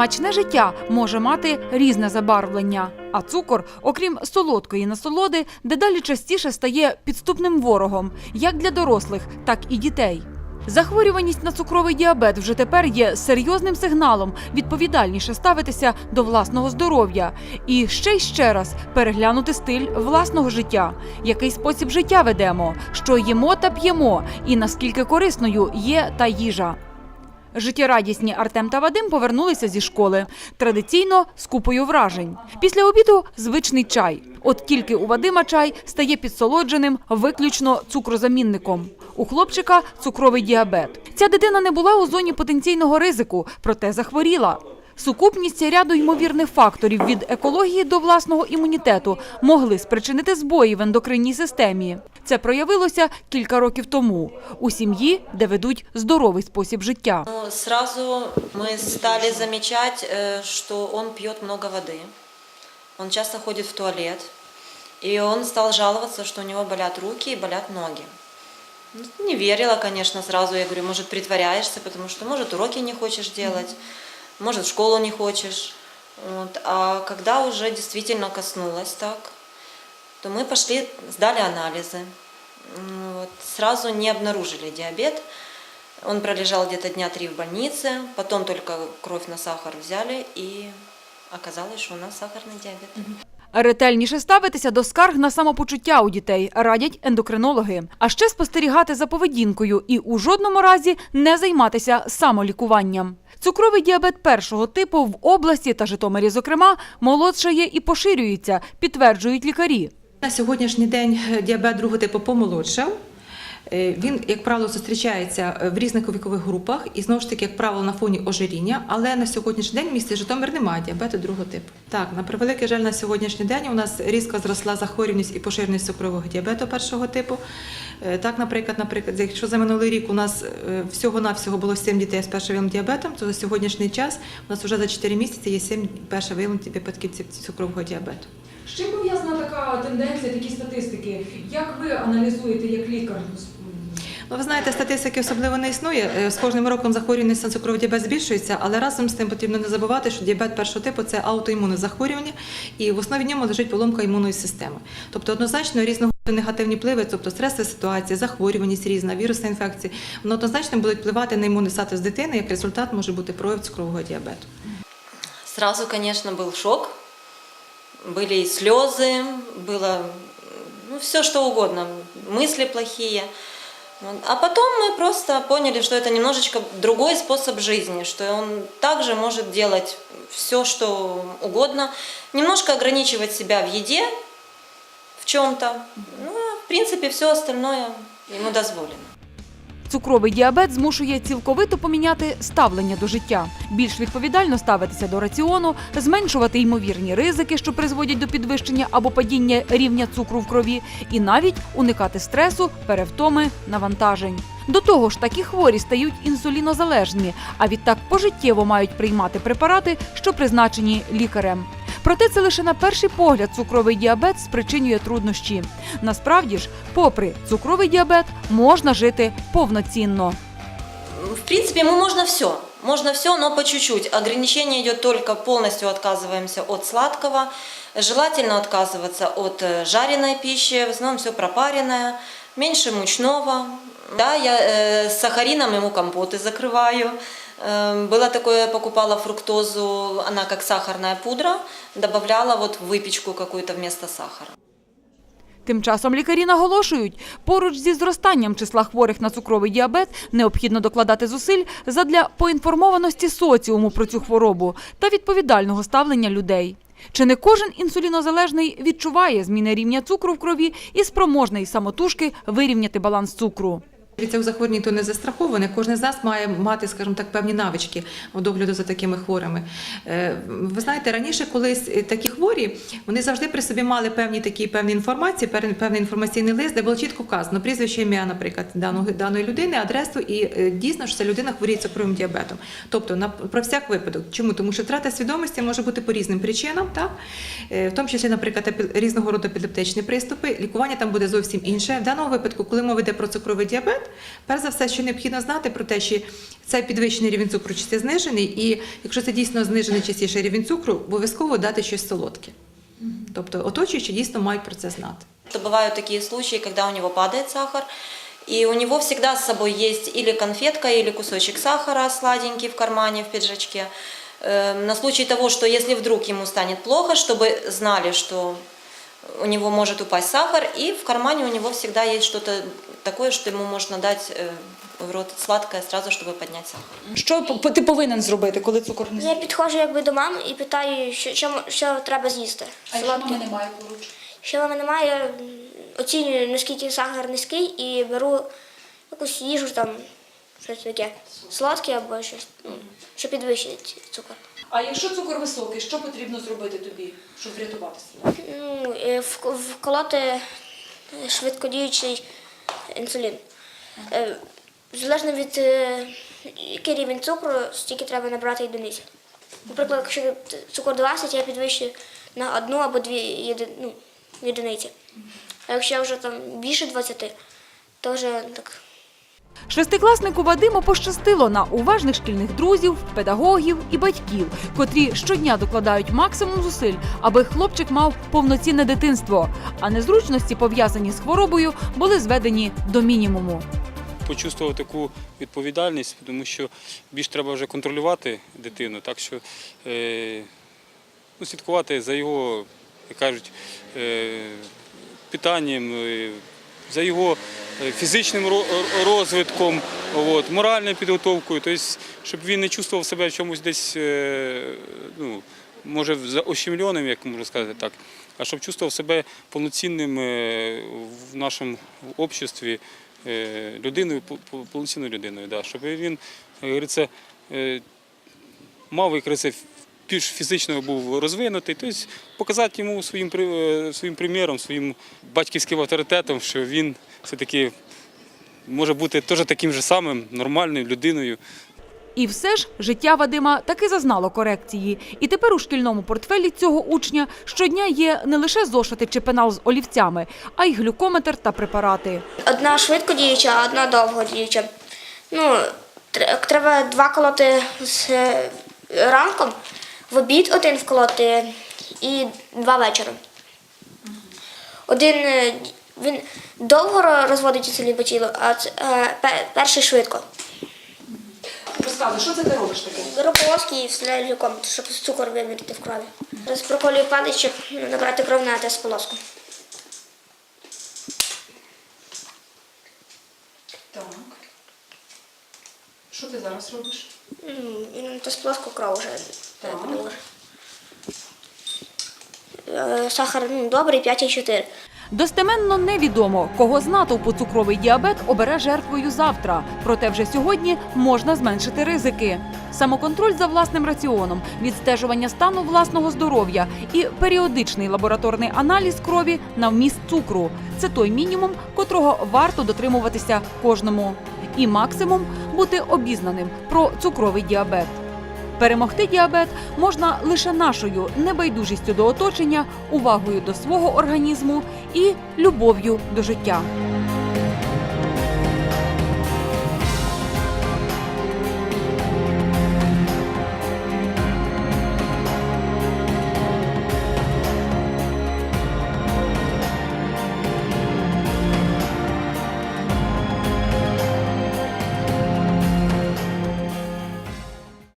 Смачне життя може мати різне забарвлення, а цукор, окрім солодкої насолоди, дедалі частіше стає підступним ворогом як для дорослих, так і дітей. Захворюваність на цукровий діабет вже тепер є серйозним сигналом відповідальніше ставитися до власного здоров'я і ще й ще раз переглянути стиль власного життя, який спосіб життя ведемо, що їмо та п'ємо, і наскільки корисною є та їжа. Життєрадісні Артем та Вадим повернулися зі школи. Традиційно з купою вражень. Після обіду звичний чай. От тільки у Вадима чай стає підсолодженим виключно цукрозамінником. У хлопчика цукровий діабет. Ця дитина не була у зоні потенційного ризику, проте захворіла. Сукупність ряду ймовірних факторів від екології до власного імунітету могли спричинити збої в ендокринній системі. Це проявилося кілька років тому у сім'ї, де ведуть здоровий спосіб життя. Ну, Сразу мы стали замечать, э, что он пьет много воды. Он часто ходит в туалет. И он стал жаловаться, что у него болят руки и болят ноги. Ну, Не верила, конечно, сразу. Я говорю, может, притворяешься, потому что, может, уроки не хочешь делать, может, в школу не хочешь. Вот. А когда уже действительно коснулось так, то мы пошли, сдали анализы. М, Вот. Сразу не обнаружили диабет. Он пролежал где-то дня три в больнице, потом только кровь на сахар взяли, и оказалось, что у нас сахарный диабет. Ретельніше ставитися до скарг на самопочуття у дітей радять ендокринологи. А ще спостерігати за поведінкою і у жодному разі не займатися самолікуванням. Цукровий діабет першого типу в області та Житомирі, зокрема, молодшає і поширюється, підтверджують лікарі. На сьогоднішній день діабет другого типу помолодшав. Е, Він, як правило, зустрічається е, в різних вікових групах і знову ж таки, як правило, на фоні ожиріння. Але на сьогоднішній день в місті Житомир немає діабету другого типу. Так, на превеликий жаль, на сьогоднішній день у нас різко зросла захворюваність і поширеність цукрового діабету першого типу. Е, Так, наприклад, наприклад, якщо за минулий рік у нас е, всього-навсього було 7 дітей з першим діабетом, то за сьогоднішній час у нас вже за 4 місяці є 7 перших виявлених випадків цукрового діабету. З чим пов'язана така тенденція, такі статистики? Як ви аналізуєте як лікар? Ну, ви знаєте, статистики особливо не існує. Е, З кожним роком захворюваність на цукровий діабет збільшується, але разом з тим потрібно не забувати, що діабет першого типу це аутоімунне захворювання, і в основі ньому лежить поломка імунної системи. Тобто однозначно різного негативні впливи, тобто стресова ситуація, захворюваність різна, вірусна інфекція, воно однозначно будуть впливати на імунний статус дитини. Як результат може бути прояв цукрового діабету. Сразу, конечно, был шок. Были и слезы, было ну, все что угодно, мысли плохие. А потом мы просто поняли, что это немножечко другой способ жизни, что он также может делать все, что угодно, немножко ограничивать себя в еде, в чем-то. Ну, а в принципе, все остальное ему дозволено. Цукровий діабет змушує цілковито поміняти ставлення до життя, більш відповідально ставитися до раціону, зменшувати ймовірні ризики, що призводять до підвищення або падіння рівня цукру в крові, і навіть уникати стресу, перевтоми, навантажень. До того ж, такі хворі стають інсулінозалежні, а відтак пожиттєво мають приймати препарати, що призначені лікарем. Проте це лише на перший погляд цукровий діабет спричинює труднощі. Насправді ж, попри цукровий діабет, можна жити повноцінно. В принципе, ему можно все. Можно все, но по чуть-чуть. Ограничение идет только полностью отказываемся от сладкого. Желательно отказываться от э, жареной пищи, в основном все пропаренное, меньше мучного. Да, я э, с сахарином ему компоты закрываю. Э, было такое, покупала фруктозу, она как сахарная пудра, добавляла вот в выпечку какую-то вместо сахара. Тим часом лікарі наголошують, поруч зі зростанням числа хворих на цукровий діабет необхідно докладати зусиль задля поінформованості соціуму про цю хворобу та відповідального ставлення людей. Чи не кожен інсулінозалежний відчуває зміни рівня цукру в крові і спроможний самотужки вирівняти баланс цукру? Від цього захворювання то не застраховане. Кожен з нас має мати, скажімо так, певні навички в догляду за такими хворими. Е, Ви знаєте, раніше колись е, такі хворі, вони завжди при собі мали певні такі певні інформації, певний інформаційний лист, де було чітко вказано прізвище ім'я, наприклад, даної, людини, адресу, і е, дійсно, що ця людина хворіє цукровим діабетом. Тобто, на про всяк випадок. Чому? Тому що втрата свідомості може бути по різним причинам, так? В тому числі, наприклад, різного роду епілептичні приступи. Лікування там буде зовсім інше. В даному випадку, коли мова йде про цукровий діабет, перш за все, що необхідно знати про те, чи це підвищений рівень цукру, чи це знижений, і якщо це дійсно знижений частіше рівень цукру, обов'язково дати щось солодке. Тобто оточуючі дійсно мають про це знати. Это бывают такие случаи, когда у него падает сахар, и у него всегда с собой есть или конфетка, или кусочек сахара сладенький в кармане, в пиджачке. Э, На случай того, что если вдруг ему станет плохо, чтобы знали, что у него может упасть сахар, и в кармане у него всегда есть что-то такое, что ему можно дать э, в рот сладкое сразу, чтобы поднять сахар. Що п- ти повинен зробити, коли цукор не Я підходжу якби до мами і питаю, що, що, що треба з'їсти. Солодке. немає поруч? Що мами немає, я оцінюю, наскільки сахар низький, і беру якусь їжу там, щось таке, солодке або щось, ну, що підвищить цукор. А якщо цукор високий, що потрібно зробити тобі, щоб врятуватися? Ну, е, вк- вколоти швидкодіючий інсулін. Е, Залежно від е, який рівень цукру, стільки треба набрати одиниць. Наприклад, якщо цукор 20, я підвищую на одну або дві єди, ну, єдиниці. А якщо вже там більше 20, то вже так Шестикласнику Вадиму пощастило на уважних шкільних друзів, педагогів і батьків, котрі щодня докладають максимум зусиль, аби хлопчик мав повноцінне дитинство. А незручності, пов'язані з хворобою, були зведені до мінімуму. почувствував таку відповідальність, тому що більш треба вже контролювати дитину, так що е, ну, слідкувати за його, як кажуть, е, питанням, е, за його е, фізичним розвитком, от, моральною підготовкою, тобто, щоб він не чувствував себе в чомусь десь, е, ну, може, ощемленим, як можна сказати так, а щоб чувствував себе повноцінним е, в нашому обществі, людиною, по- по- повноцінною людиною, да, щоб він, як говориться, мав, як говориться, більш фізично був розвинутий, тобто показати йому своїм, е, своїм приміром, своїм батьківським авторитетом, що він все-таки може бути теж таким же самим нормальною людиною, І все ж життя Вадима таки зазнало корекції. І тепер у шкільному портфелі цього учня щодня є не лише зошити чи пенал з олівцями, а й глюкометр та препарати. одна швидко діюча, а одна довго діюча. Ну, треба два колоти з е, ранком, в обід один вколоти і два вечором. Один е, він довго ро- розводить по тілу, а е, пе- перший швидко. Розказуй, що це ти робиш таке? Беру полоски і вставляю глюкометр, щоб цукор виміряти в крові. Зараз проколюю палець, щоб набрати кров на тест полоску. Так. Що ти зараз робиш? Тест полоску кров вже. Е, Сахар добрий 5,4. Достеменно невідомо, кого з натовпу цукровий діабет обере жертвою завтра. Проте вже сьогодні можна зменшити ризики. Самоконтроль за власним раціоном, відстежування стану власного здоров'я і періодичний лабораторний аналіз крові на вміст цукру це той мінімум, котрого варто дотримуватися кожному. І максимум бути обізнаним про цукровий діабет. Перемогти діабет можна лише нашою небайдужістю до оточення, увагою до свого організму і любов'ю до життя.